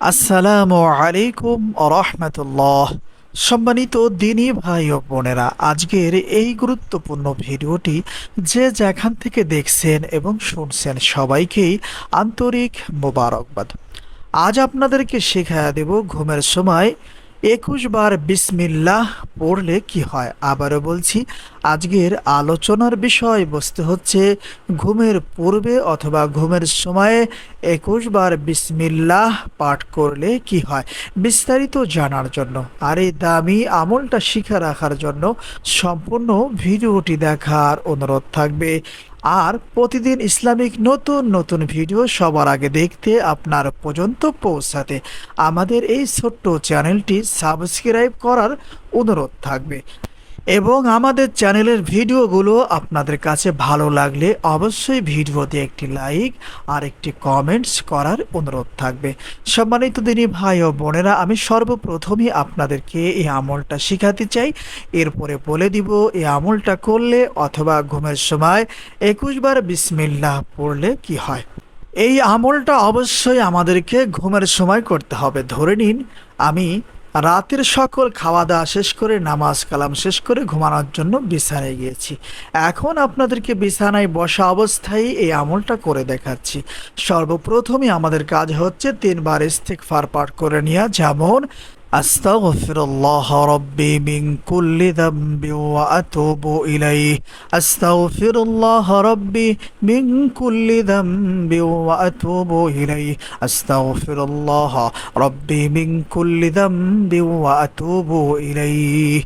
আসসালামু আলাইকুম রহমতুল্লাহ। সম্মানিত দিনী ভাই ও বোনেরা, আজকের এই গুরুত্বপূর্ণ ভিডিওটি যে যেখান থেকে দেখছেন এবং শুনছেন সবাইকেই আন্তরিক মোবারকবাদ। আজ আপনাদেরকে শেখায়া দেব ঘুমের সময় একুশ বার বিসমিল্লাহ পড়লে কি হয়? আবারও বলছি, আজকের আলোচনার বিষয়বস্তু হচ্ছে ঘুমের পূর্বে অথবা ঘুমের সময়ে একুশ বার বিসমিল্লাহ পাঠ করলে কি হয়? বিস্তারিত জানার জন্য আর এই দামি আমলটা শিখে রাখার জন্য সম্পূর্ণ ভিডিওটি দেখার অনুরোধ থাকবে। আর প্রতিদিন ইসলামিক নতুন নতুন ভিডিও সবার আগে দেখতে আপনার পর্যন্ত পৌঁছাতে আমাদের এই ছোট্ট চ্যানেলটি সাবস্ক্রাইব করার অনুরোধ থাকবে। এবং আমাদের চ্যানেলের ভিডিওগুলো আপনাদের কাছে ভালো লাগলে অবশ্যই ভিডিওতে একটি লাইক আর একটি কমেন্টস করার অনুরোধ থাকবে। সম্মানিত দিনী ভাই ও বোনেরা, আমি সর্বপ্রথমই আপনাদেরকে এই আমলটা শিখাতে চাই। এরপরে বলে দিব, এই আমলটা করলে অথবা ঘুমের সময় একুশ বার বিসমিল্লাহ পড়লে কি হয়? এই আমলটা অবশ্যই আমাদেরকে ঘুমের সময় করতে হবে। ধরে নিন, আমি রাতের সকল খাওয়া দাওয়া শেষ করে, নামাজ কালাম শেষ করে ঘুমানোর জন্য বিছানায় গিয়েছি। এখন আপনাদেরকে বিছানায় বসা অবস্থায় এই আমলটা করে দেখাচ্ছি। সর্বপ্রথমে আমাদের কাজ হচ্ছে তিনবার ইস্তেকফার পাঠ করে নেওয়া। যেমন أستغفر الله ربي من كل ذنب وأتوب إليه أستغفر الله ربي من كل ذنب وأتوب إليه أستغفر الله ربي من كل ذنب وأتوب إليه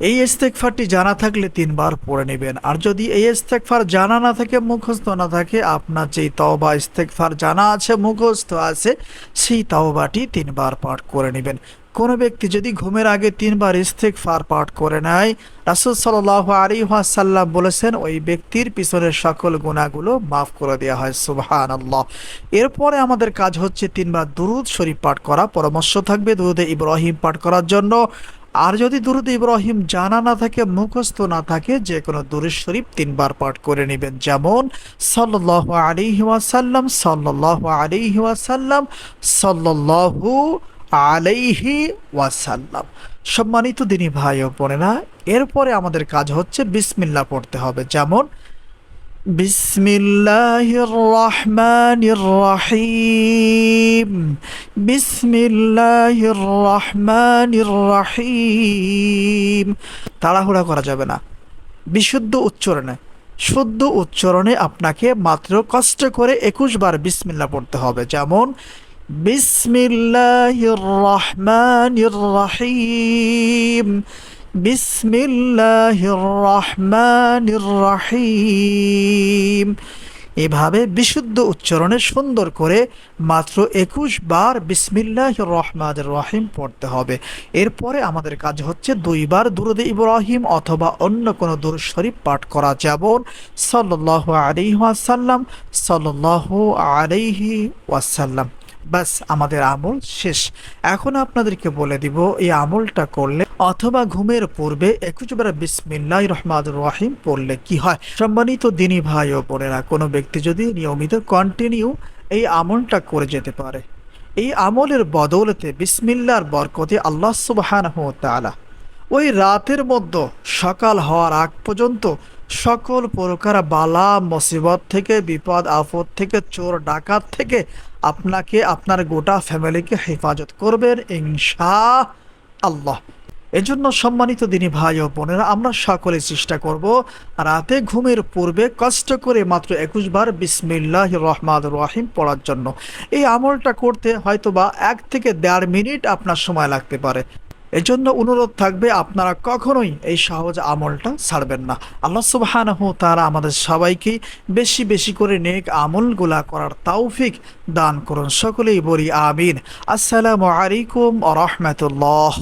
এই ইস্তেকফারটি জানা থাকলে তিনবার পড়ে নেবেন আর যদি এই ইস্তেকফার জানা না থাকে মুখস্থ না থাকে আপনার যেই তওবা ইস্তেকফার জানা আছে মুখস্থ আছে সেই তওবাটি তিনবার পাঠ করে নেবেন কোনো ব্যক্তি যদি ঘুমের আগে তিনবার ইস্তেক ফার পাঠ করে নেয়, রাসুল সাল্লাহ আলী সাল্লাম বলেছেন, ওই ব্যক্তির পিছনের সকল গুণাগুলো মাফ করে দেওয়া হয়। সুবহান আল্লাহ এরপরে আমাদের কাজ হচ্ছে তিনবার দুরুদ শরীফ পাঠ করা। পরামর্শ থাকবে দুরুদে ইব্রাহিম পাঠ করার জন্য। আর যদি দুরুদ ইব্রাহিম জানা না থাকে, মুখস্থ না থাকে, যে কোনো দুরুদ শরীফ তিনবার পাঠ করে নেবেন। যেমন সাল্লাহ আলিহি ওয়াসাল্লাম সাল্লাহ আলিহি ওয়াসাল্লাম সাল্লাহু আলাইহি ওয়াসাল্লাম। সম্মানিত দিনী ভাই ও বোনেরা, এরপরে আমাদের কাজ হচ্ছে বিসমিল্লাহ পড়তে হবে। যেমন, বিসমিল্লাহির রহমানির রহিম। বিসমিল্লাহির রহমানির রহিম। তাড়াহুড়া করা যাবে না। বিশুদ্ধ উচ্চারণে, শুদ্ধ উচ্চারণে আপনাকে মাত্র কষ্ট করে একুশ বার বিসমিল্লা পড়তে হবে। যেমন বিসমিল্লাহির রহমানির রহিম বিসমিল্লাহির রহমানির রহিম এভাবে বিশুদ্ধ উচ্চারণে সুন্দর করে মাত্র একুশ বার বিসমিল্লাহ রহমান রহিম পড়তে হবে। এরপরে আমাদের কাজ হচ্ছে দুইবার দুরুদে ইব্রাহিম অথবা অন্য কোনো দুর শরীফ পাঠ করা। যেমন সাল্লাহ আলিহি ওয়াসাল্লাম সাল্লাহ আলাইহি ওয়াসাল্লাম। ব্যাস আমাদের আমল শেষ। এখন আপনাদেরকে বলে দিব, এই আমলটা করলে অথবা ঘুমের পূর্বে একুশবার বিসমিল্লাহ রহমান রহিম পড়লে কি হয়? সম্মানিত দিনী ভাই ও বোনেরা, কোনো ব্যক্তি যদি নিয়মিত কন্টিনিউ এই আমলটা করে যেতে পারে, এই আমলের বদৌলতে বিসমিল্লার বরকতে আল্লাহ সুবাহান তালা ওই রাতের মধ্যে সকাল হওয়ার আগ পর্যন্ত সকল প্রকার বালা, মুসিবত থেকে, বিপদ আপদ থেকে, চোর, ডাকাত থেকে আপনাকে, আপনার গোটা ফ্যামিলিকে হেফাজত করবেন ইনশা আল্লাহ এজন্য সম্মানিত দিনী ভাই ও বোনেরা, আমরা সকলে চেষ্টা করব রাতে ঘুমের পূর্বে কষ্ট করে মাত্র একুশ বার বিসমিল্লাহ রহমান রহিম পড়ার জন্য। এই আমলটা করতে হয়তোবা এক থেকে দেড় মিনিট আপনার সময় লাগতে পারে। এজন্য অনুরোধ থাকবে, আপনারা কখনোই এই সহজ আমলটা ছাড়বেন না। আল্লাহ সুবাহানহ তারা আমাদের সবাইকে বেশি বেশি করে নেক আমলগুলা করার তৌফিক দান করুন। সকলেই বলি আমিন। আসসালামু আলাইকুম রহমতুল্লাহ।